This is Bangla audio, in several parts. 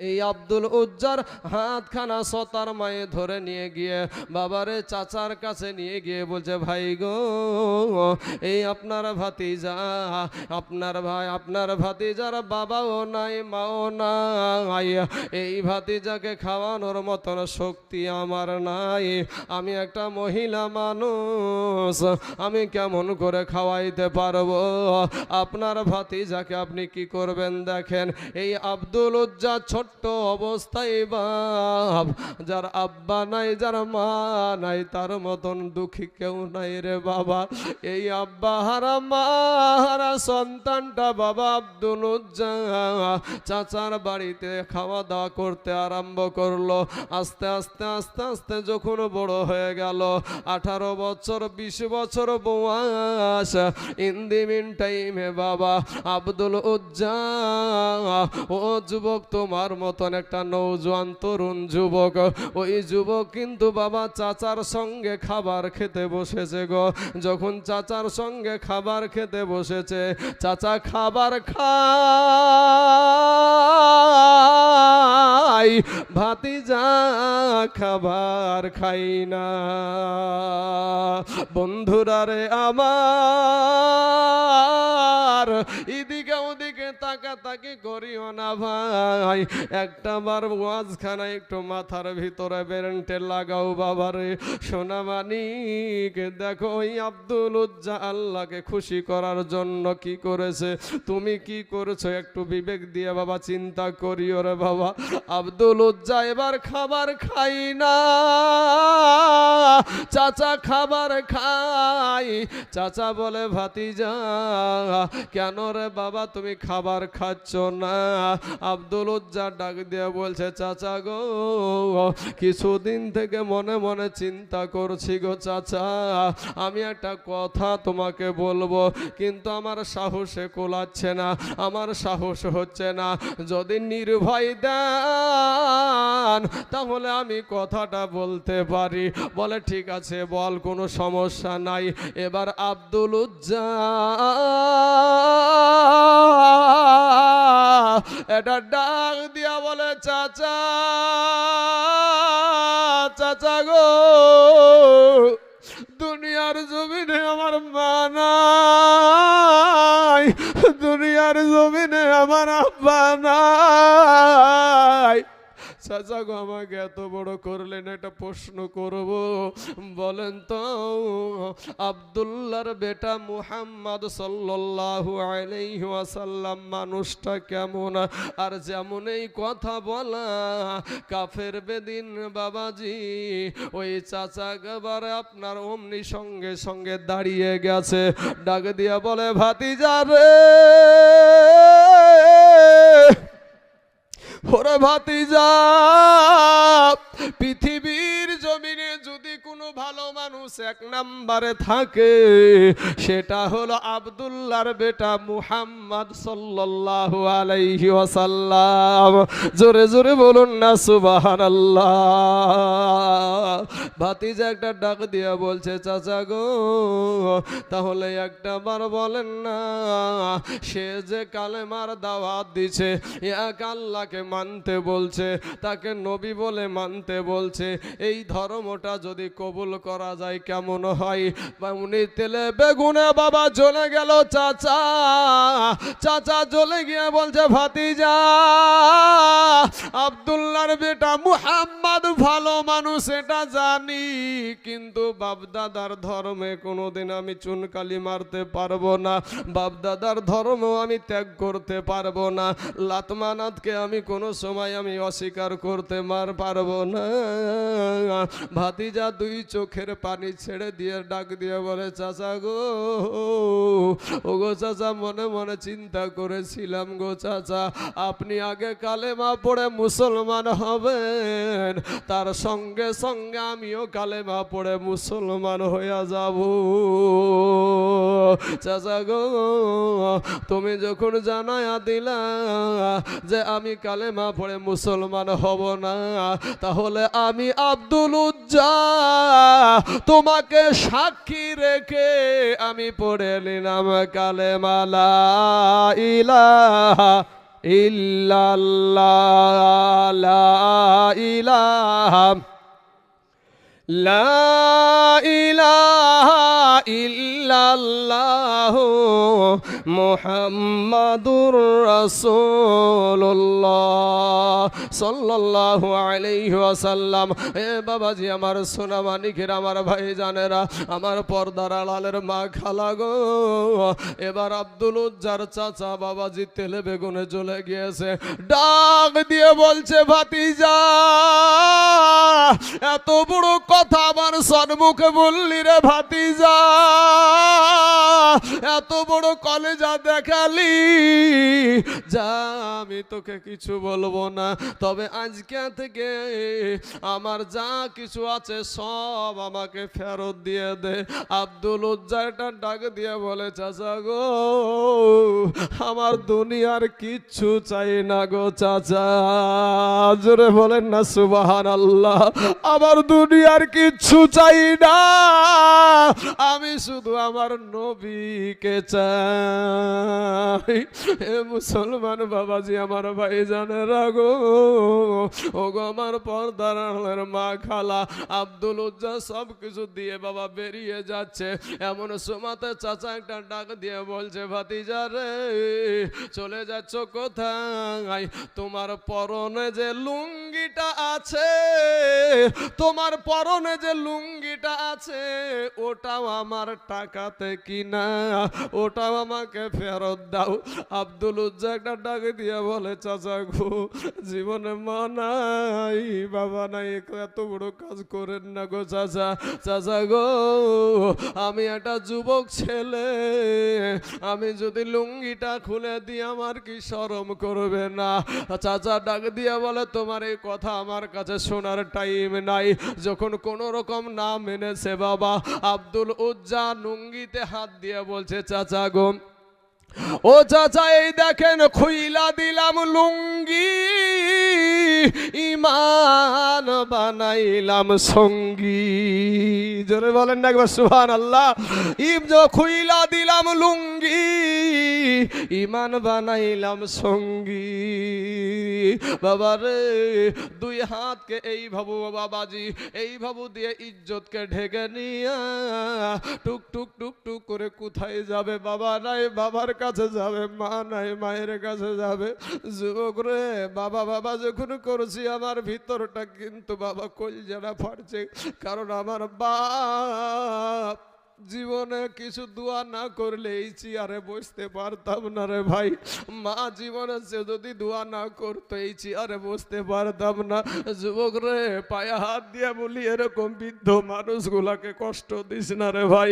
এই আব্দুল উজ্জার হাতখানা সতার মায়ে ধরে নিয়ে গিয়ে বাবারে চাচার কাছে নিয়ে গিয়ে বলছে, ভাই গো, এই আপনার ভাতিজা, আপনার ভাই, আপনার ভাতিজার বাবাও নাই, মাও নাই। এই ভাতিজাকে খাওয়ানোর মতন শক্তি আমার নাই। আমি একটা মহিলা মানুষ, আমি কেমন করে খাওয়াইতে পারব? আপনার ভাতিজাকে আপনি কি করবেন দেখেন? এই আব্দুল উজ্জা ছোট্ট অবস্থায় বাপ। যার আব্বা নাই, যার মা নাই, তার মতন দুঃখী কেউ নাই রে বাবা। এই আব্বা হারা, মা হারা, সন্তানটা বাবা আব্দুল চাচার বাড়িতে খাওয়া দাওয়া করতে আরম্ভ করল। আস্তে আস্তে আস্তে আস্তে যখন বড় হয়ে গেল, আঠারো বছর, বিশ বছর বয়স। ইন দি মিন টাইমে বাবা আব্দুল উজ্জা ও যুবক তোমার মতন একটা নৌজওয়ান তরুণ যুবক। ওই যুবক কিন্তু বাবা চাচার সঙ্গে খাবার খেতে বসেছে গো। যখন চাচার সঙ্গে খাবার খেতে বসেছে, চাচা খাবার খাই ভাতিজা খাবার খাই না। বন্ধুরা রে আমার, এদিকে ওদিকে তাকাতাকি করিও না ভাই। একটা বার ওয়াজখানা একটু মাথার ভিতরে বেরেন্টে লাগাও বাবারে। সোনা মানিক, দেখো ওই আব্দুল উজ্জা আল্লাহকে খুশি করার জন্য কি করেছে? তুমি কি করেছ? একটু বিবেক দিয়ে বাবা চিন্তা করিও রে বাবা। আব্দুল উজ্জা এবার খাবার খাই না। চাচা খাবার খাই। চাচা বলে, ভাতিজা, কেন রে বাবা তুমি খাবার খাচ্ছ না? আব্দুল উজ্জা ডাক দিয়ে বলছে, চাচা গো, কিছুদিন থেকে মনে মনে চিন্তা করছি গো চাচা। আমি একটা কথা তোমাকে বলব, কিন্তু আমার সাহসে কোলাচ্ছে না, আমার সাহস হচ্ছে না। যদি নির্ভয় দেন, তাহলে আমি কথাটা বলতে পারি। বলে, ঠিক আছে, বল, কোনো সমস্যা নাই। এবার আব্দুল উজ্জা এটা ডাক দিয়া বলে, চাচা চাচা গো, দুনিয়ার জমিনে আমার মা নাই, দুনিয়ার জমিনে আমার আব্বা নাই। চাচা গো, আমাকে এত বড় করলেন, একটা প্রশ্ন করব। বলেন তো আবদুল্লার বেটা মুহাম্মদ সাল্লাল্লাহু আলাইহি ওয়াসাল্লাম মানুষটা কেমন? আর যেমন এই কথা বলা, কাফের বেদিন বাবাজি, ওই চাচা এবারে আপনার অমনি সঙ্গে সঙ্গে দাঁড়িয়ে গেছে। ডাক দিয়া বলে, ভাতিজা রে! ওরে ভাতিজা, পৃথিবীর জমিনে যদি কোনো ভালো মানুষ এক নাম্বারে থাকে, সেটা হলো আবদুল্লার বেটা মুহাম্মদ সাল্লাল্লাহু আলাইহি ওয়াসাল্লাম। জোরে জোরে বলুন না, সুবহানাল্লাহ। ভাতিজা একটা ডাক দিয়া বলছে, চাচা গো, তাহলে একটা বার বলেন না, সে যে কালে কালেমার দাওয়াত দিছে, এক আল্লাহকে মানতে বলছে, তাকে নবী বলে মানতে বলছে, এই ধর্মটা যদি কবুল করা যায় কেমন হয়? উনি তেলে বেগুনে বাবা চলে গেল, চাচা চাচা চলে গিয়ে বলছে, ভাতিজা আবদুল্লার বেটা মুহাম্মদ ভালো মানুষ, এটা জানি কিন্তু বাপদাদার ধর্মে কোনোদিন আমি চুনকালি মারতে পারব না। বাপদাদার ধর্ম আমি ত্যাগ করতে পারব না। লাতমানাতকে আমি কোনো সময় আমি অস্বীকার করতে মার পারব না। ভাতিজা দুই চোখের পানি ছেড়ে দিয়ে ডাক দিয়ে বলে, চাচা গো ও গো চাচা, মনে মনে চিন্তা করেছিলাম গো চাচা, আপনি আগে কালেমা পড়ে মুসলমান হবেন। তার সঙ্গে সঙ্গে আমিও কালেমা পড়ে মুসলমান হইয়া যাব। চাচা গো, তুমি যখন জানায়া দিলা যে আমি কালেমা পড়ে মুসলমান হব না, তাহলে আমি আব্দুল উজ্জা, তোমাকে সাক্ষী রেখে আমি পড়ে নিলাম কালেমালা ইলাহা ইল্লাল্লাহ ইলাহা মুহাম্মাদুর আলাইহি ওয়াসাল্লাম। এ বাবাজি, আমার সোনা মানিকের, আমার ভাই জানেরা আমার পর্দার আড়ালের মা খালা গো। এবার আব্দুল উজ্জার চাচা বাবাজি তেলে বেগুনে চলে গিয়েছে। ডাক দিয়ে বলছে, ভাতিজা, এত বড় কথা আমার সন্মুখে বললি রে ভাতিজা, এত বড় কলেজা দেখালি, যা আমি তোকে কিছু বলব না। তবে আজকে থেকে আমার যা কিছু আছে সব আমাকে ফেরত দিয়ে দে। আব্দুল উজ্জারটা ডাক দিয়ে বলে, চাচা গো, আমার দুনিয়ার কিচ্ছু চাই না গো চাচা। জোরে বলেন না সুবাহান আল্লাহ আমার দুনিয়ার কিচ্ছু চাই না। আমি শুধু আমার নবীকে চাই। এ মুসলমান বাবাজি, আমার ভাই জানে রাগো ও গো আমার পর্দার মা খালা আব্দুল উজ্জা সব কিছু দিয়ে বাবা বেরিয়ে যাচ্ছে। এমন সোমাতে চাচা একটা ডাক দিয়ে বলছে, ভাতিজা রে, চলে যাচ্ছ কোথায়? তোমার পরনে যে লুঙ্গিটা আছে, তোমার পরনে যে লুঙ্গিটা আছে, ওটাও আমার টাকাতে কিনা। ওটাও আমাকে ফেরত দাও। আব্দুল উজ্জা একটা ডাক দিয়ে বলে, চাচা গো, জীবনে মা নাই, বাবা নাই, এত বড় কাজ করেন না গো চাচা। চাচা গো, আমি একটা যুবক ছেলে, আমি যদি লুঙ্গিটা খুলে দিই, আমার কি সরম করবে না? চাচা ডাক দিয়ে বলে, তোমার এই কথা আমার কাছে শোনার টাইম নাই। যখন কোন রকম না মেনেছে বাবা। আব্দুল উজ্জা নুঙ্গিতে হাত দিয়ে বলছে চাচা গো ও চাচা, এই দেখেন, খুইলা দিলাম লুঙ্গি, ইমান বানাইলাম সঙ্গী। জোরে বলেন না একবার সুহান আল্লাহ ইম খুইলা দিলাম লুঙ্গি, ইমান বানাইলাম সঙ্গী। বাবা রে, দুই হাতকে এই ভাবু বাবাজি, এই ভাবু দিয়ে ইজ্জতকে ঢেকে নিয়া, টুক টুক টুক টুক করে কোথায় যাবে বাবা নাই বাবার কাছে যাবে, মা নাই, মায়ের কাছে যাবে। যুবক রে বাবা বাবা, যখন করছি, আমার ভিতরটা কিন্তু বাবা কলজারা ফাটছে। কারণ আমার বাপ জীবনে কিছু দোয়া না করলে এই চেয়ারে বসতে পারতাম না রে ভাই। মা জীবনে সে যদি দোয়া না করতো, এই চেয়ারে বসতে পারতাম না। যুবক রে, পায়ে হাত দিয়ে বলি, এরকম বৃদ্ধ মানুষগুলাকে কষ্ট দিস না রে ভাই।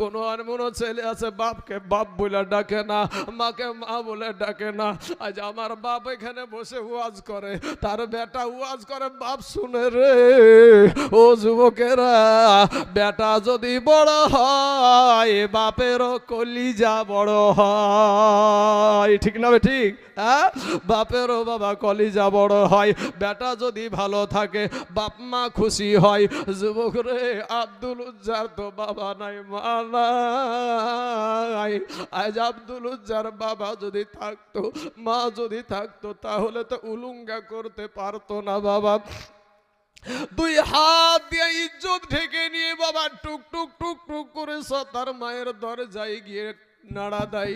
কোনো আর মনে ছেলে আছে, বাপকে বাপ বলে ডাকে না, মাকে মা বলে ডাকে না। আজ আমার বাপ এখানে বসে ওয়াজ করে, তার বেটা ওয়াজ করে, বাপ শুনে রে, ও যুবকেরা, বেটা যদি বড় হয় বাপেরও কলিজা বড় হয়। ঠিক না ঠিক? হ্যাঁ? বাপেরও বাবা কলিজা বড় হয়। বেটা যদি ভালো থাকে, বাপ মা খুশি হয়। যুবক রে, আব্দুল উজ্জার তো বাবা নাই, মা নাই। আজ আব্দুল উজ্জার বাবা যদি থাকতো, মা যদি থাকতো, তাহলে তো উলুঙ্গা করতে পারতো না বাবা। দুই হাত দিয়ে ইজ্জত ঢেকে নিয়ে বাবা টুক টুক টুক টুক করে তার মায়ের দরজায় গিয়ে নাড়া দেয়।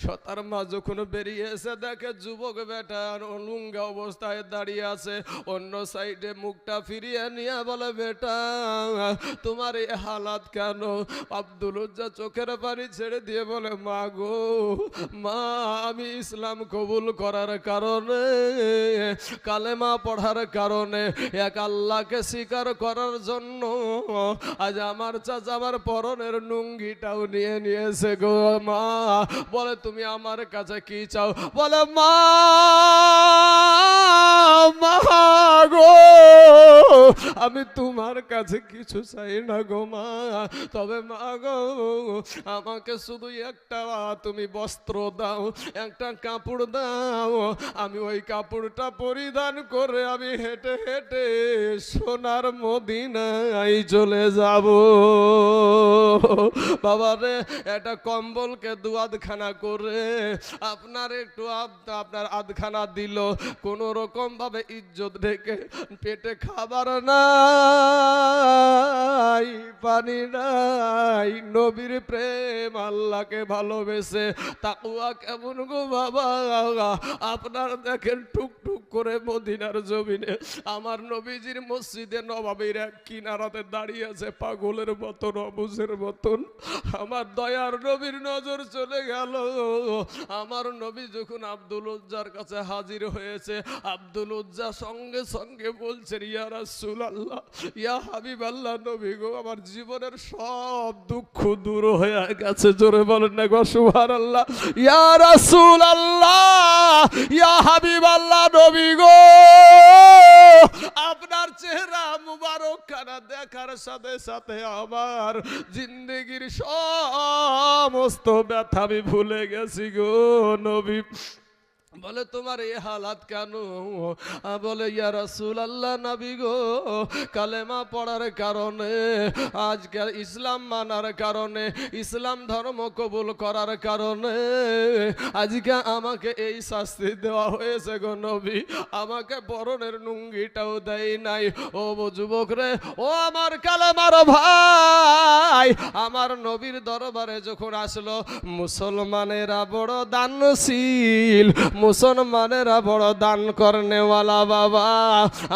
সতার মা যখন বেরিয়ে এসে দেখে যুবক বেটা অলুঙ্গা অবস্থায় দাঁড়িয়ে আছে, অন্য সাইডে মুখটা ফিরিয়ে নিয়ে বলে, বেটা, তোমার এই হালাত কেন? আব্দুল উজ্জা চোখের পানি ছেড়ে দিয়ে বলে, মা গো, মা, আমি ইসলাম কবুল করার কারণে, কালেমা পড়ার কারণে এক আল্লাহকে স্বীকার করার জন্য আজ আমার চাচা আমার পরনের নুঙ্গিটাও নিয়ে নিয়েছে গো মা। বলে তুমি আমার কাছে কি চাও? বলে, মা গো, আমি তোমার কাছে কিছু চাই না গো, মা। তবে মা গো, আমাকে শুধু একটা তুমি বস্ত্র দাও, একটা কাপড় দাও। আমি ওই কাপড়টা পরিধান করে আমি হেঁটে হেঁটে সোনার মদিনায় চলে যাব। বাবারে একটা কম্বলকে দু আধখানা করে। আপনার একটু আব- আপনার আধখানা দিল। কোন রকম ভাবে ইজ্জত রেখে পেটে খাবার নাই, পানি নাই। নবীর প্রেম আল্লাহকে ভালোবেসে তাকুয়া কেমন গো বাবা? আপনার দেখেন টুক টুক করে মদিনার জমিনে আমার নবীজির মসজিদে নবাবির এক কিনারাতে দাঁড়িয়ে আছে পাগলের মতন অবুজের মতন। আমার দয়ার নবীর নজর চলে গেল। আমার নবী যখন আব্দুল উজ্জার কাছে হাজির হয়েছে, আব্দুল উজ্জা সঙ্গে সঙ্গে বলছেন, ইয়া রাসূল আল্লাহ ইয়া হাবিব আল্লাহ নবী গো, আমার জীবনের সব দুঃখ দূর হয়ে গেছে। জোরে বলেন না গো, সুবহানাল্লাহ। ইয়া রাসূল আল্লাহ ইয়া হাবিব আল্লাহ নবী গো, আপনার চেহারা মুবারক খানা দেখার সাথে সাথে আমার জিন্দগির সমস্ত ব্যথা আমি ভুলে গেছি গো নবী। বলে, তোমার এই হালাত কেন? বলে, ইয়া রাসূল আল্লাহ নবী গো, কালেমা পড়ার কারণে আজকাল ইসলাম মানার কারণে, ইসলাম ধর্ম কবুল করার কারণে, আজকে আমাকে এই শাস্তি দেওয়া হয়েছে গো নবী। আমাকে বরণের নুঙ্গিটাও দেয় নাই। ও যুবক রে, ও আমার কালেমার ভাই, আমার নবীর দরবারে যখন আসলো, মুসলমানেরা বড় দানশীল মুসলমানেরা বড় দান করনেওয়ালা বাবা।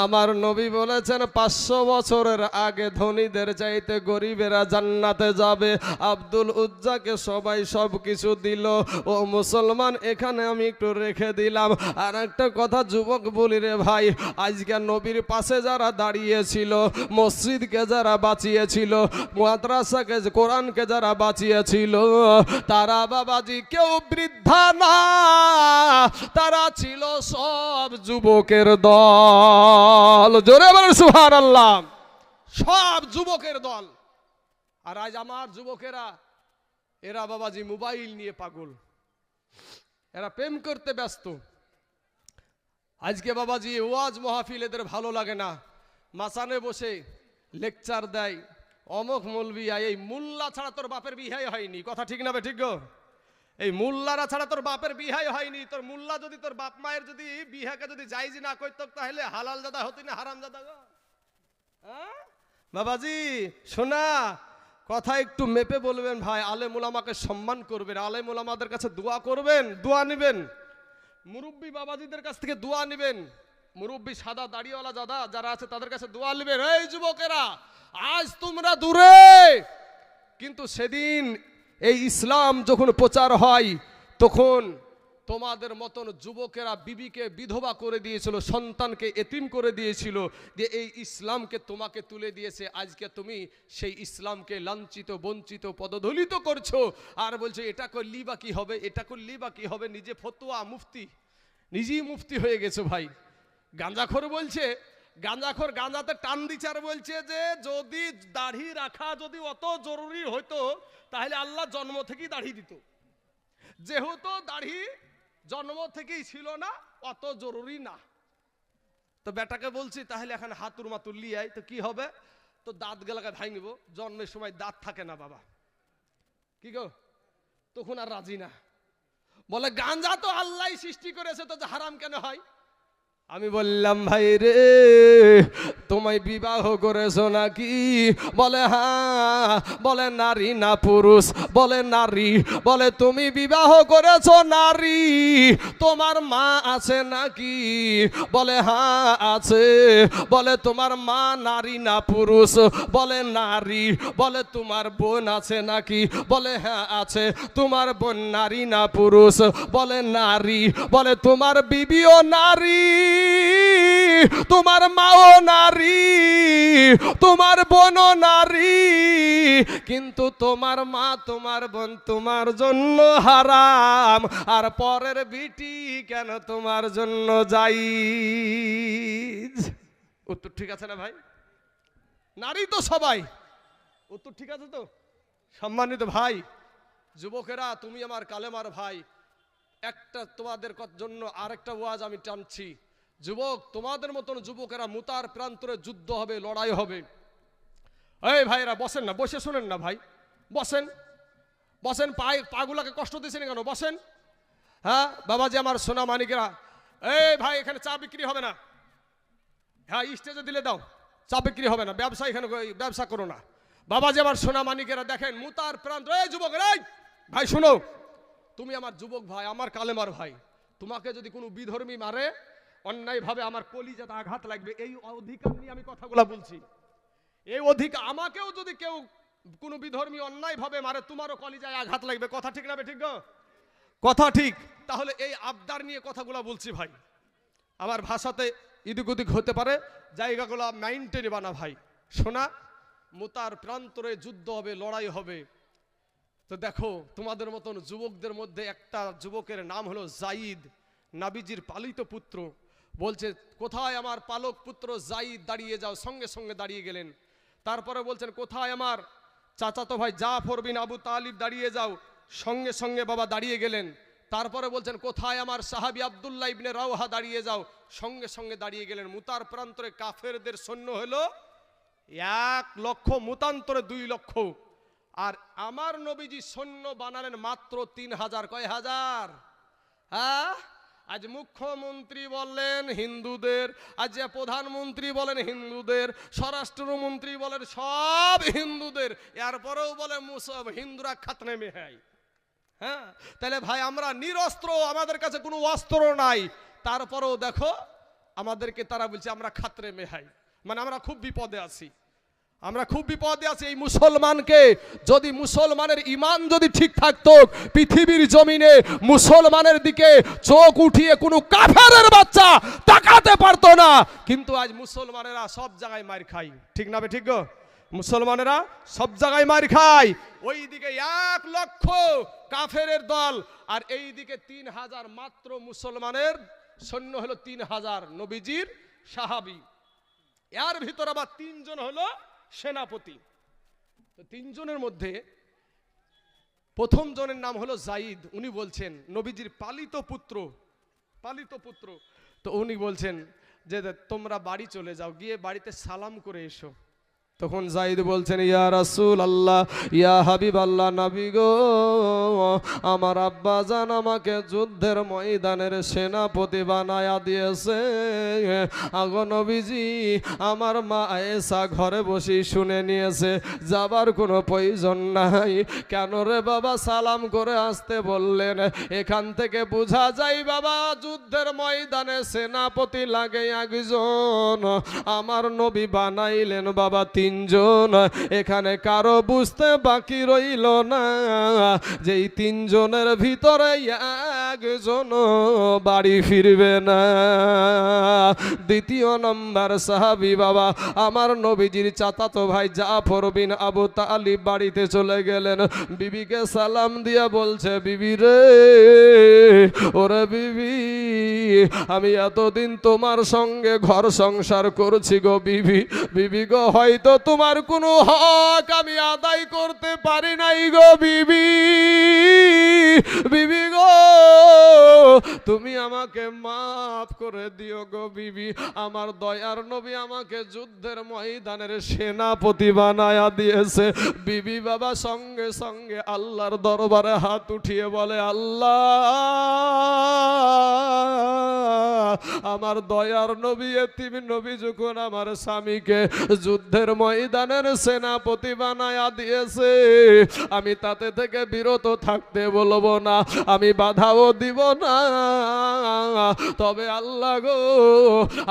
আমার নবী বলেছেন, পাঁচশো বছরের আগে ধনীদের চাইতে গরিবেরা জান্নাতে যাবে। আব্দুল উজ্জাকে সবাই সব কিছু দিল। ও মুসলমান, এখানে আমি একটু রেখে দিলাম। আর একটা কথা যুবক বলি রে ভাই, আজকে নবীর পাশে যারা দাঁড়িয়েছিল, মসজিদকে যারা বাঁচিয়েছিল, মাদ্রাসাকে, কোরআনকে যারা বাঁচিয়েছিল, তারা বাবাজি কেউ বৃদ্ধা না। তারা ছিল সব যুবকের দল। জোরে বলেন সুহার আল্লাহ সব যুবকের দল। আর আজ আমার যুবকেরা, এরা বাবাজি মোবাইল নিয়ে পাগল। এরা প্রেম করতে ব্যস্ত। আজকে বাবাজি ওয়াজ মহাফিল এদের ভালো লাগে না। মাসানে বসে লেকচার দেয়। অমক মলবিয়া এই মুল্লা ছাড়া তোর বাপের বিহাই হয়নি। কথা ঠিক না বে, ঠিক গো? এই মুল্লারা ছাড়া তোর বাপের বিহাই হয়নি। তোর মুল্লা যদি তোর বাপ মায়ের যদি বিহাকে যদি যাইজি না করতো, তাহলে হালাল দাদা হতি না হারাম দাদা গো। হ্যাঁ? বাবাজি, শোনা, কথা একটু মেপে বলবেন ভাই আলে মুলামাকে সম্মান করবেন আলে মুলামাদের কাছে দোয়া করবেন, দোয়া নেবেন। মুরব্বী বাবাজিদের কাছ থেকে দোয়া নেবেন। মুরব্বী সাদা দাড়িওয়ালা দাদা যারা আছে, তাদের কাছে দোয়া নেবেন। এই যুবকেরা, আজ তোমরা দূরে। কিন্তু সেদিন এই ইসলাম যখন প্রচার হয়, তখন তোমাদের মতন যুবকেরা বিবিকে বিধবা করে দিয়েছিল, সন্তানকে এতিম করে দিয়েছিল, যে এই ইসলামকে তোমাকে তুলে দিয়েছে, আজকে তুমি সেই ইসলামকে লাঞ্ছিত, বঞ্চিত, পদদলিত করছ। আর বলছো, এটা করলি বা কি হবে? এটা করলি বা কি হবে? নিজে ফতোয়া মুফতি, নিজেই মুফতি হয়ে গেছো ভাই। গাঁজাখোর বলছে গাঁজাখোর গাঁজাতে টান দিচার বলছে যে, যদি দাড়ি রাখা যদি অত জরুরি হতো তাহলে আল্লাহ জন্ম থেকেই দাড়ি দিত। যেহেতু দাড়ি জন্ম থেকেই ছিল না, অত জরুরি না। তো বেটাকে বলছি, তাহলে এখন হাতুর মাতুর লিয়াই তো কি হবে? তো দাঁত গেলাকে ভাঙব, জন্মের সময় দাঁত থাকে না বাবা। কি গো? তখন আর রাজি না। বলে গাঞ্জা তো আল্লাহ সৃষ্টি করেছে, তো হারাম কেন হয়? আমি বললাম, ভাই রে, তোমায় বিবাহ করেছ নাকি? বলে হ্যাঁ। বলে, নারী না পুরুষ? বলে, নারী। বলে, তুমি বিবাহ করেছ নারী? তোমার মা আছে নাকি? বলে হ্যাঁ আছে। বলে, তোমার মা নারী না পুরুষ? বলে, নারী। বলে, তোমার বোন আছে নাকি? বলে হ্যাঁ আছে। তোমার বোন নারী না পুরুষ? বলে, নারী। বলে, তোমার বিবিও নারী। তোমার মাও নারী, তোমার বোনও নারী, কিন্তু তোমার মা, তোমার বোন তোমার জন্য হারাম, আর পরের বিটি কেন তোমার জন্য যাই উত্তর ঠিক আছে না ভাই? নারী তো সবাই। উত্তর ঠিক আছে তো? সম্মানিত ভাই, যুবকেরা, তুমি আমার কালেমার ভাই। একটা তোমাদের জন্য আরেকটা ওয়াজ আমি টানছি। যুবক, তোমাদের মতন যুবকেরা মুতার প্রান্তরে যুদ্ধ হবে, লড়াই হবে। এই ভাইরা বসেন না, বসে শোনেন না ভাই। বসেন বসেন, পায়ে পাগুলাকে কষ্ট দিয়েছেন কেন? বসেন। হ্যাঁ বাবাজি আমার সোনা মানিকেরা, এই ভাই, এখানে চা বিক্রি হবে না। হ্যাঁ স্টেজে দিলে দাও, চা বিক্রি হবে না, ব্যবসা এখানে ব্যবসা করো না। বাবাজি আমার সোনা মানিকেরা, দেখেন, মুতার প্রান্ত, এই যুবক, এই! ভাই, শোনো, তুমি আমার যুবক ভাই, আমার কালেমার ভাই। তোমাকে যদি কোনো বিধর্মী মারে অন্যায়ভাবে আমার কলিজাতে আঘাত লাগবে, এই অধিকার নিয়ে আমি কথাগুলো বলছি। এই অধিকার আমাকেও যদি কেউ কোনো বিধর্মী অন্যায়ভাবে মারে, তোমারও কলিজায় আঘাত লাগবে। কথা ঠিক না ঠিক? কথা ঠিক। তাহলে এই আবদার নিয়ে কথাগুলো বলছি ভাই। আমার ভাষাতে ইদিক উদিক হতে পারে, জায়গাগুলো মেইনটেনে বানা ভাই। শোনা, মুতার প্রান্তরে যুদ্ধ হবে, লড়াই হবে। তো দেখো, তোমাদের মতন যুবকদের মধ্যে একটা যুবকের নাম হলো জাইদ, নাবিজির পালিত পুত্র। বলছে, কোথায় আমার পালক পুত্র জাইদ দাঁড়িয়ে যাও? সঙ্গে সঙ্গে দাঁড়িয়ে গেলেন। তারপরে বলছেন, কোথায় আমার চাচাতো ভাই জাফর বিন আবু তালিব দাঁড়িয়ে যাও? সঙ্গে সঙ্গে বাবা দাঁড়িয়ে গেলেন। তারপরে বলছেন, কোথায় আমার সাহাবি আবদুল্লাহ ইবনে রাওহা দাঁড়িয়ে যাও? সঙ্গে সঙ্গে দাঁড়িয়ে গেলেন। মুতার প্রান্তরে কাফেরদের সৈন্য হলো এক লক্ষ, মুতান্তরে দুই লক্ষ। আর আমার নবীজি সৈন্য বানালেন মাত্র তিন হাজার। কয় হাজার? হ্যাঁ? আজ মুখ্যমন্ত্রী বললেন হিন্দুদের, আজ প্রধানমন্ত্রী বলেন হিন্দুদের, স্বরাষ্ট্রমন্ত্রী বলেন সব হিন্দুদের, এরপরেও বলে হিন্দুরা খাতনে মেহাই। হ্যাঁ? তাহলে ভাই, আমরা নিরস্ত্র, আমাদের কাছে কোনো অস্ত্র নাই। তারপরেও দেখো, আমাদেরকে তারা বলছে আমরা খাতরে মেহাই। মানে আমরা খুব বিপদে আছি। আমরা খুব বিপদে আছি এই মুসলমানকে। যদি মুসলমানের ইমান যদি ঠিক থাকতো, পৃথিবীর জমিনে মুসলমানের দিকে চোখ উঠিয়ে কোনো কাফেরের বাচ্চা তাকাতে পারতো না। কিন্তু আজ মুসলমানেরা সব জায়গায় মার খাই ঠিক না ঠিক গো? মুসলমানেরা সব জায়গায় মার খায়। ওই দিকে এক লক্ষ কাফেরের দল আর এই দিকে তিন হাজার মাত্র মুসলমানের সৈন্য হলো তিন হাজার নবীজির সাহাবি। এর ভিতর আবার তিনজন হলো সেনাপতি। তো তিনজনের মধ্যে প্রথম জনের নাম হলো জাইদ। উনি বলছেন, নবীজির পালিত পুত্র পালিত পুত্র। তো উনি বলছেন যে, তোমরা বাড়ি চলে যাও, গিয়ে বাড়িতে সালাম করে এসো। তখন জাইদ বলছেন, ইয়া রাসুল আল্লাহ ইয়া হাবিব আল্লাহ নবী গো, আমার আব্বা জান আমাকে যুদ্ধের ময়দানের সেনাপতি বানায়া দিয়েছে। আগো নবীজি, আমার মা এসা ঘরে বসে শুনে নিয়েছে, যাবার কোনো প্রয়োজন নাই। কেন রে বাবা, সালাম করে আসতে বললেন, এখান থেকে বোঝা যায় বাবা, যুদ্ধের ময়দানে সেনাপতি লাগে একজন। আমার নবী বানাইলেন বাবা তিনজন, এখানে কারও বুঝতে বাকি রইল না। যে এই তিনজনের ভিতরে একজন বাড়ি ফিরবে না। দ্বিতীয় নম্বর সাহাবি বাবা, আমার নবীজির চাচাতো ভাই জাফর বিন আবু তালিব বাড়িতে চলে গেলেন। বিবিকে সালাম দিয়া বলছে, বিবি রে, ওরে বিবি, আমি এতদিন তোমার সঙ্গে ঘর সংসার করছি গো বিবি। বিবি গো, হয়তো তোমার কোনো হক আমি আদায় করতে পারি নাই গো বিবি। বিবি গো, তুমি আমাকে মাফ করে দিও গো বিবি। আমার দয়ার নবী আমাকে যুদ্ধের ময়দানের সেনাপতি বানায়া দিয়েছে। বিবি বাবা সঙ্গে সঙ্গে আল্লাহর দরবারে হাত উঠিয়ে বলে, আল্লাহ! আমার দয়ার নবী, এতিম নবী যখন আমার স্বামীকে যুদ্ধের ময়দানের সেনাপতি বানায়া দিয়েছে, আমি তাতে থেকে বিরত থাকতে বলব না, আমি বাধাও দিব না। তবে আল্লাহ গো,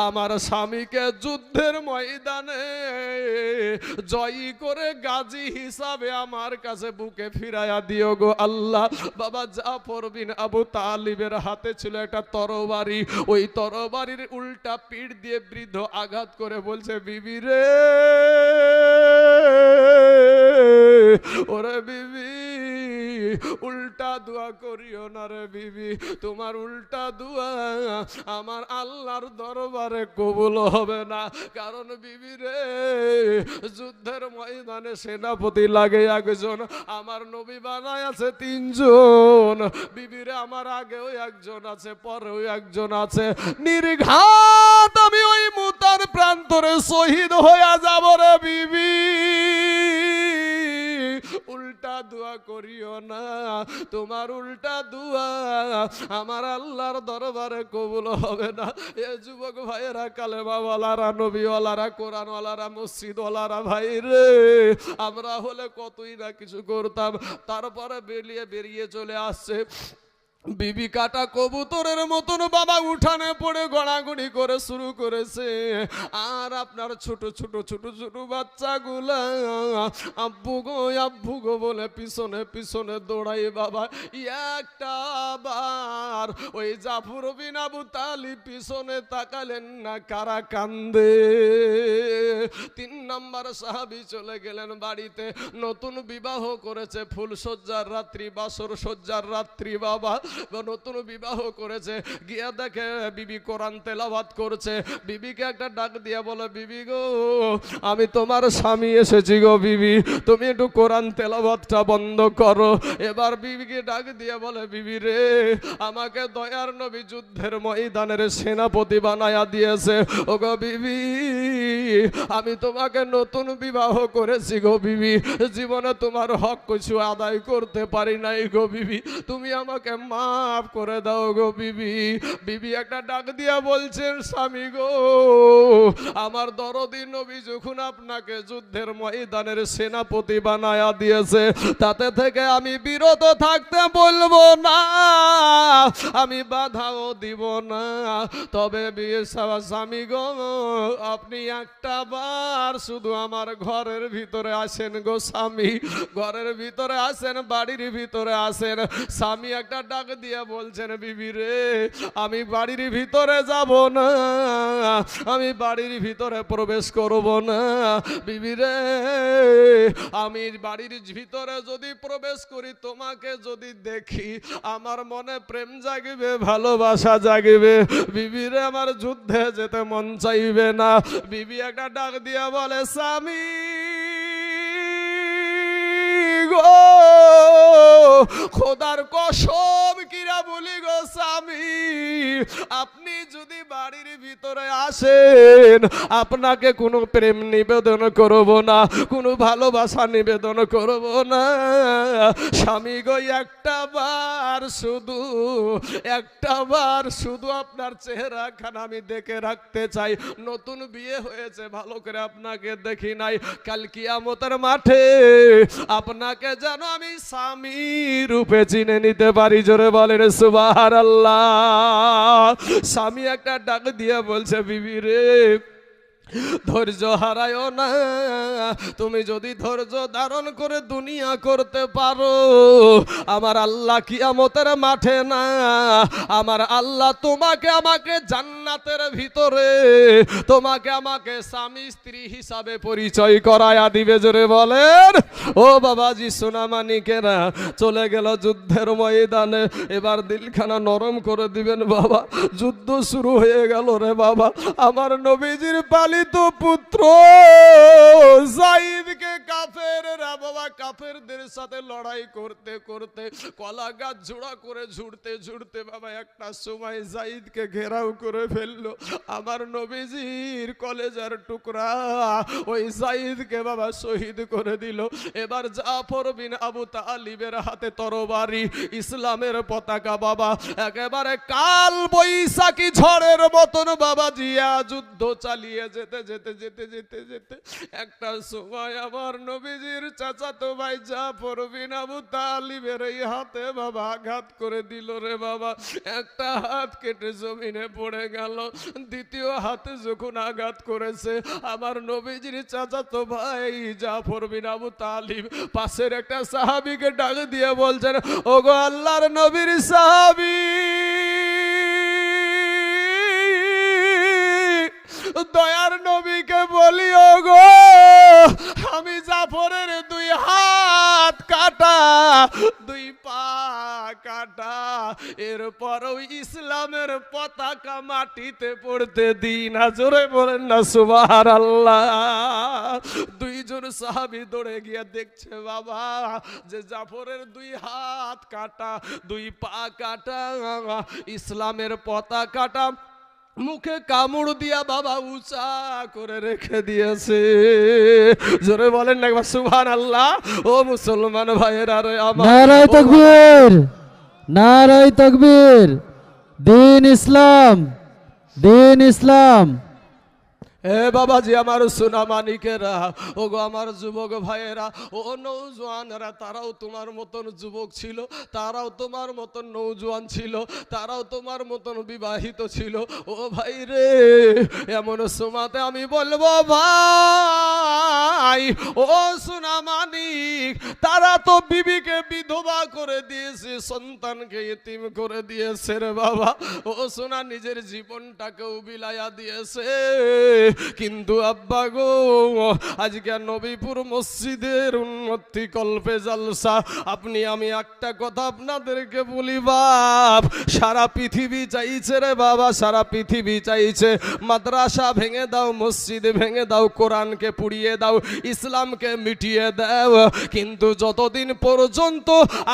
আমার স্বামীকে যুদ্ধের ময়দানে জয়ী করে গাজী হিসাবে আমার কাছে বুকে ফিরাইয়া দিও গো আল্লাহ। বাবা জাফর বিন আবু তালিবের হাতে ছিল একটা তরবারি, ওই তরবারির উল্টা পিঠ দিয়ে বৃদ্ধ আঘাত করে বলছে বিবি রে ওরে বিবি উল্টা দোয়া করিও না রে বিবি, তোমার উল্টা দোয়া আমার আল্লাহর দরবারে কবুল হবে না। কারণ বিবি রে, যুদ্ধের ময়দানে সেনাপতি লাগে একজন, আমার নবী বানায় আছে তিনজন। বিবিরে আমার আগেও একজন আছে, পরেও একজন আছে। নির্ঘাত আমি ওই মুতার প্রান্তরে শহীদ হয়ে যাব রে বিবি। উল্টা দোয়া করিও না, তোমার উল্টা দোয়া আমার আল্লাহর দরবারে কবুল হবে না। এ যুবক ভাইয়েরা, কালেমাওয়ালারা, নবীওয়ালারা মসজিদ ওলারা ভাই রে, আমরা হলে কতই না কিছু করতাম। তারপরে বেরিয়ে বেরিয়ে চলে আসছে। বিবি কাটা কবুতরের মতন বাবা উঠানে পড়ে গড়াগড়ি করে শুরু করেছে। আর আপনার ছোট ছোট ছোট ছোট বাচ্চাগুলা, আব্বু গো আব্বু গো বলে পিছনে পিছনে দৌড়াই বাবা। একটা বার ওই জাফর বিন আবু তালি পিছনে তাকালেন না, কারা কান্দে। তিন নাম্বার সাহাবি চলে গেলেন বাড়িতে। নতুন বিবাহ করেছে ফুল সজ্জার রাত্রি বাসর সজ্জার রাত্রি বাবা। নতুন বিবাহ করেছে, গিয়া দেখে বিবি কোরআন তেলাবাদ করছে। বিবিকে একটা ডাক দিয়া বলে, বিবি গো, আমি তোমার স্বামী এসেছি গো বিবি, তুমি একটু কোরআন তেলাবাদটা বন্ধ করো। এবার বিবিকে ডাক দিয়ে বলে, বিবি রে, আমাকে দয়ার নবী যুদ্ধের ময়দানের সেনাপতি বানায়া দিয়েছে। ও গো বিবি, আমি তোমাকে নতুন বিবাহ করেছি গো বিবি, জীবনে তোমার হক কিছু আদায় করতে পারি নাই গো বিবি। তুমি আমাকে মাফ করে দাও গো বিবি। বিবি একটা ডাক দিয়া বলছেন, স্বামী গো, আমার দরদি নবী যখন আপনাকে যুদ্ধের ময়দানের সেনাপতি বানায়া দিয়েছে, তাতে থেকে আমি বিরত থাকতে বলব না, আমি বাধাও দিব না। তবে স্বামী গো, আপনি একটা বার শুধু আমার ঘরের ভিতরে আসেন গো স্বামী। ঘরের ভিতরে আসেন, বাড়ির ভিতরে আসেন। স্বামী একটা ডাক দিয়ে বলছেন, বিবি রে, আমি বাড়ির ভিতরে যাব না। আমি বাড়ির ভিতরে প্রবেশ করব না। বিবি রে, আমি বাড়ির ভিতরে যদি প্রবেশ করি, তোমাকে যদি দেখি, আমার মনে প্রেম জাগিবে, ভালোবাসা জাগিবে। বিবি রে, আমার যুদ্ধে যেতে মন চাইবে না। বিবি একটা ডাক দিয়া বলে, স্বামী গো খোদার কসম কিরা বলি গো স্বামী, আপনি যদি বাড়ির ভিতরে আসেন, আপনাকে কোনো প্রেম নিবেদন করব না, কোনো ভালোবাসা নিবেদন করব না। স্বামী গো, একটা বার শুধু, একটা বার শুধু আপনার চেহারা খান আমি দেখে রাখতে চাই। নতুন বিয়ে হয়েছে, ভালো করে আপনাকে দেখি নাই। কাল কিয়ামতের মাঠে আপনাকে যেন আমি স্বামী রূপে চিনে নিতে পারি, জোরে বলেন সুবাহ আল্লাহ স্বামী একটা ডাক দিয়ে বলছে, বিবি রে ধৈর্য হারায় না। তুমি যদি ধৈর্য ধারণ করে দুনিয়া করতে পারো, আমার আল্লাহ কিয়ামতের মাঠে না। আমার আল্লাহ তোমাকে আমাকে জান্নাতের ভিতরে, তোমাকে আমাকে স্বামী স্ত্রী হিসাবে পরিচয় করায়া দিবে জোরে বলেন। ও বাবাজি সোনামানিকেরা চলে গেল যুদ্ধের ময়দানে। এবার দিলখানা নরম করে দিবেন বাবা। যুদ্ধ শুরু হয়ে গেল রে বাবা। আমার নবীজির পালিত পুত্র, জাইদকে বাবা, কাফেরদের সাথে লড়াই করতে করতে, কলা গাছ করে ঝুড়তে ঝুড়তে বাবা একটা সময় জাইদকে ঘেরাও করে ফেলল। আমার নবীজির কলেজার টুকরা ওই জাইদকে বাবা শহীদ করে দিল। এবার জাফর বিন আবু তালিবের হাতে তরবারি, ইসলামের পতাকা বাবা, একেবারে কাল বৈশাখী ঝড়ের মতন বাবা জিয়া যুদ্ধ চালিয়ে যেতে যেতে যেতে যেতে যেতে। একটা সময় আমার নবীজির চাচাতো ভাই জাফর বিন আবু তালিবের এই হাতে বাবা আঘাত করে দিল রে বাবা। একটা হাত কেটে জমিনে পড়ে গেল। দ্বিতীয় হাতে যখন আঘাত করেছে, আমার নবীজির চাচাতো ভাই যা বিন আবু তালিব পাশের একটা সাহাবিকে ডাক দিয়ে বলছেন, ওগো আল্লাহর নবীর সাহাবি! দয়ার নবীকে বলি গো আমি জাফরের দুই হাত কাটা, দুই পা কাটা। এরপরও ইসলামের পতাকা মাটিতে পড়তে দিন জোরে বলেন না সুবাহার আল্লাহ দুইজন সাহাবি দৌড়ে গিয়ে দেখছে, বাবা, যে জাফরের দুই হাত কাটা, দুই পা কাটা, ইসলামের পতাকাটা মুখে কামড় দিয়া বাবা উঁচা করে রেখে দিয়েছে। জোরে বলেন একবার সুভান আল্লাহ ও মুসলমান ভাইয়ের আরে আমার। তকবীর, নারায় তকবীর। দিন ইসলাম দিন ইসলাম। হে বাবাজি, আমার সোনা মানিকেরা ও গো আমার যুবক ভাইয়েরা, ও নৌজওয়ানরা তারাও তোমার মতন যুবক ছিল, তারাও তোমার মতন নৌজওয়ান ছিল, তারাও তোমার মতন বিবাহিত ছিল। ও ভাই রে, এমন সোমাতে আমি বলব ভাই, ও সোনা মানিক তারা তো বিবিকে বিধবা করে দিয়েছে, সন্তানকে ইতিম করে দিয়েছে রে বাবা। ও সোনা, নিজের জীবনটাকেও বিলাইয়া দিয়েছে। কিন্তু আব্বা গো, আজকে নবীপুর মসজিদের উন্নতি কল্পে জালসা। আপনি, আমি একটা কথা আপনাদেরকে বলি বাপ, সারা পৃথিবী চাইছে রে বাবা, সারা পৃথিবী চাইছে। মাদ্রাসা ভেঙে দাও, মসজিদ ভেঙে দাও, কোরআনকে পুড়িয়ে দাও, ইসলামকে মিটিয়ে দাও। কিন্তু যতদিন পর্যন্ত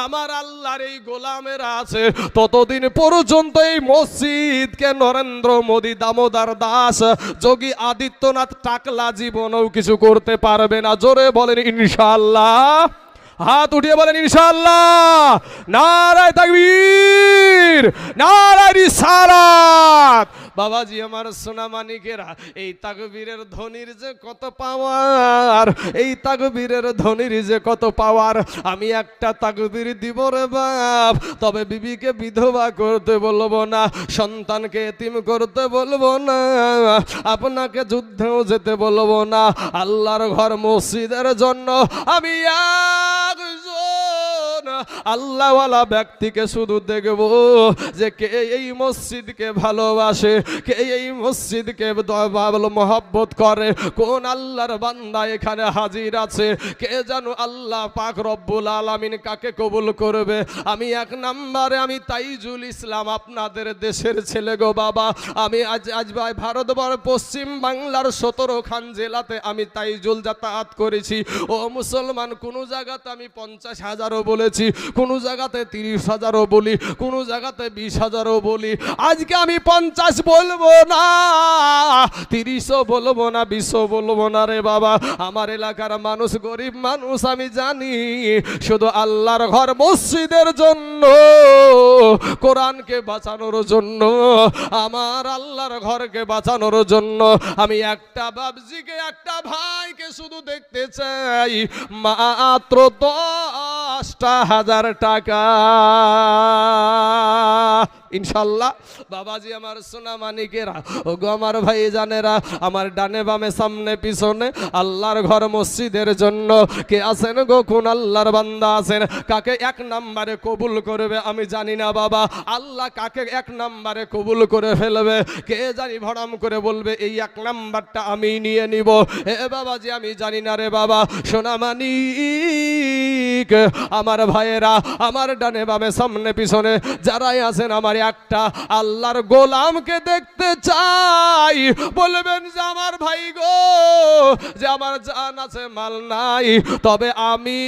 আমার আল্লাহর এই গোলামের আছে, ততদিন পর্যন্ত এই মসজিদকে নরেন্দ্র মোদী দামোদর দাস, যোগী আদিত্যনাথ টাকলা জীবনেও কিছু করতে পারবে না। জোরে বলেন ইনশাল্লাহ হাত উঠিয়ে বলেন ইনশাল্লাহ নারায় তাকবীর, নারায় রিসালাত। বাবাজি, আমার সোনা মানিকেরা এই তাকবীরের ধ্বনির যে কত পাওয়ার, এই তাকবীরের ধনির যে কত পাওয়ার, আমি একটা তাকবীর দিব রে বাপ। তবে বিবিকে বিধবা করতে বলব না, সন্তানকে এতিম করতে বলব না, আপনাকে যুদ্ধেও যেতে বলব না। আল্লাহর ঘর মসজিদের জন্য আমি Marcus. Oh. আল্লাহওয়ালা ব্যক্তিকে শুধু দেখব যে কে এই মসজিদকে ভালোবাসে, কে এই মসজিদকে মহব্বত করে, কোন আল্লাহর বান্দা এখানে হাজির আছে, কে যেন আল্লাহ পাক রব্বুল আলামিন কাকে কবুল করবে? আমি এক নাম্বারে, আমি তাইজুল ইসলাম আপনাদের দেশের ছেলে গো বাবা। আমি আজ আজ ভাই ভারতবর্ষ, পশ্চিম বাংলার সতেরো খান জেলাতে আমি তাইজুল যাতায়াত করেছি। ও মুসলমান, কোন জায়গাতে আমি পঞ্চাশ হাজারও বলেছি কোন জায়গাতে তিরিশ হাজারও বলি, কোন জায়গাতে বিশ হাজারও বলি। আজকে আমি পঞ্চাশ বলব না, তিরিশও বলব না, বিশও বলব না রে বাবা। আমার এলাকার মানুষ, গরিব মানুষ, আমি জানি, শুধু আল্লাহর ঘর মসজিদের জন্য, কোরআনকে বাঁচানোর জন্য, আমার আল্লাহর ঘরকে বাঁচানোর জন্য। আমি একটা বাবজিকে একটা ভাইকে শুধু দেখতে চাই, মাত্র দশটা হাজার টাকা। ইনশাল্লাহ। বাবাজি আমার সোনা মানিকেরা ও গো আমার ভাই জানেরা আমার ডানে বামে, সামনে, পিছনে, আল্লাহর ঘর মসজিদের জন্য কে আছেন গো? কোন আল্লাহর বান্দা আছেন? কাকে এক নাম্বারে কবুল করবে? আমি জানি না বাবা। আল্লাহ কাকে এক নাম্বারে কবুল করে ফেলবে? কে জানি ভরাম করে বলবে, এই এক নাম্বারটা আমি নিয়ে নিব। এ বাবাজি, আমি জানি না রে বাবা। সোনা মানিক আমার ভাইয়েরা, আমার ডানে বামে, সামনে, পিছনে, যারাই আছেন, আমার একটা আল্লাহর গোলামকে দেখতে চাই। বলবেন যে আমার ভাই গো, যে আমার জান আছে, মাল নাই। তবে আমি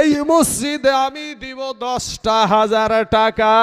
এই মসজিদে আমি দিব দশটা হাজার টাকা।